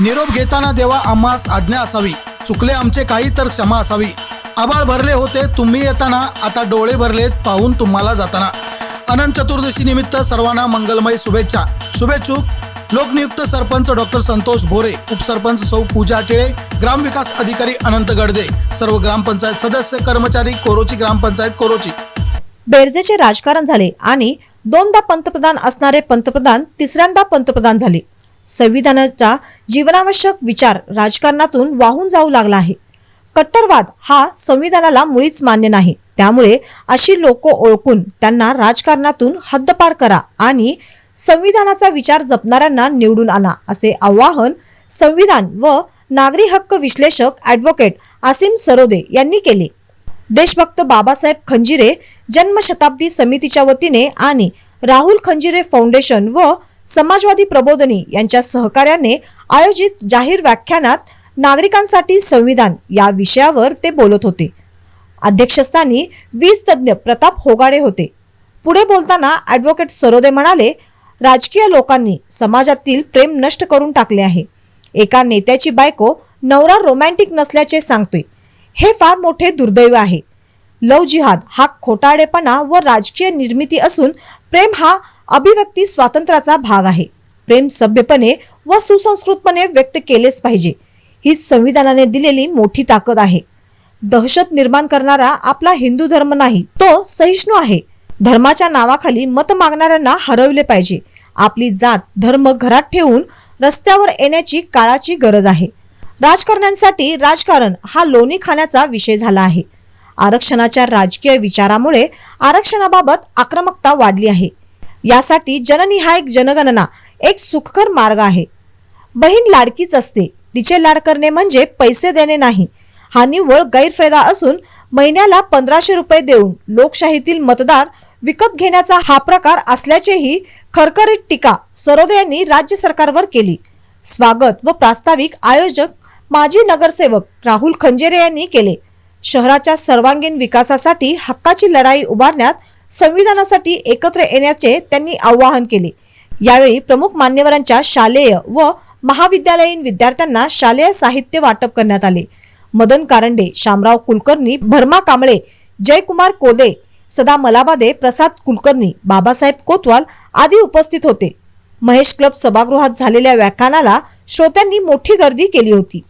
निरोप घेताना देवा आम्हास आज्ञा असावी. चुकले आमचे काही तर क्षमा असावी. आबाळ भरले होते तुम्ही येताना आता डोळे भरलेत पाहून तुम्हाला जाताना. अनंत चतुर्दशी निमित्त सर्वांना मंगलमय शुभेच्छा. शुभेच्छुक लोकनियुक्त सरपंच डॉक्टर संतोष भोरे उपसरपंच सौ पूजा टिळे ग्रामविकास अधिकारी अनंत गडदे सर्व ग्रामपंचायत सदस्य कर्मचारी कोरोची ग्रामपंचायत कोरोची. बेरजेचे राजकारण झाले आणि दोनदा पंतप्रधान असणारे पंतप्रधान तिसऱ्यांदा पंतप्रधान झाले. संविधानाचा जीवनावश्यक विचार राजकारणातून वाहून जाऊ लागला आहे. कट्टरवाद हा संविधानाला मुळीच मान्य नाही. त्यामुळे अशी लोक ओळखून त्यांना राजकारणातून हद्दपार करा आणि संविधानाचा विचार जपणाऱ्यांना निवडून आणा असे आवाहन संविधान व नागरी हक्क विश्लेषक ॲडव्होकेट आसिम सरोदे यांनी केले. देशभक्त बाबासाहेब खंजिरे जन्मशताब्दी समितीच्या वतीने आणि राहुल खंजिरे फाउंडेशन व समाजवादी प्रबोधनी यांच्या सहकार्याने आयोजित जाहीर व्याख्यानात नागरिकांसाठी संविधान या विषयावर ते बोलत होते. अध्यक्षस्थानी वीज तज्ज्ञ प्रताप होगाडे होते. पुढे बोलताना ॲडव्होकेट सरोदे म्हणाले राजकीय लोकांनी समाजातील प्रेम नष्ट करून टाकले आहे. एका नेत्याची बायको नवरा रोमॅन्टिक नसल्याचे सांगतोय. हे फार मोठे दुर्दैव आहे. लव जिहाद हा खोटाडेपणा व राजकीय निर्मिती असून प्रेम हा अभिव्यक्ती स्वातंत्र्याचा भाग आहे. प्रेम सभ्यपणे व सुसंस्कृतपणे व्यक्त केलेच पाहिजे. हीच संविधानाने दिलेली मोठी ताकद आहे. दहशत निर्माण करणारा आपला हिंदू धर्म नाही तो सहिष्णू आहे. धर्माच्या नावाखाली मत मागणाऱ्यांना हरवले पाहिजे. आपली जात धर्म घरात ठेवून रस्त्यावर येण्याची काळाची गरज आहे. राजकारण्यांसाठी राजकारण हा लोणी खाण्याचा विषय झाला आहे. आरक्षणाच्या राजकीय विचारामुळे आरक्षणाबाबत आक्रमकता वाढली आहे. यासाठी जननिहाय जनगणना एक सुखकर मार्ग आहे. बहीण लाडकीच असते. तिचे लाड करणे म्हणजे पैसे देणे नाही. हा निव्वळ गैरफायदा असून महिन्याला पंधराशे रुपये देऊन लोकशाहीतील मतदार विकत घेण्याचा हा प्रकार असल्याचेही खरखरीत टीका सरोदे यांनी राज्य सरकारवर केली. स्वागत व प्रास्ताविक आयोजक माजी नगरसेवक राहुल खंजेरे यांनी केले. शहराच्या सर्वांगीण विकासासाठी हक्काची लढाई उभारण्यात संविधानासाठी एकत्र येण्याचे त्यांनी आवाहन केले. यावेळी प्रमुख मान्यवरांच्या शालेय व महाविद्यालयीन विद्यार्थ्यांना शालेय साहित्य वाटप करण्यात आले. मदन कारंडे शामराव कुलकर्णी भरमा कांबळे जयकुमार कोदे सदा मलाबादे प्रसाद कुलकर्णी बाबासाहेब कोतवाल आदी उपस्थित होते. महेश क्लब सभागृहात झालेल्या व्याख्यानाला श्रोत्यांनी मोठी गर्दी केली होती.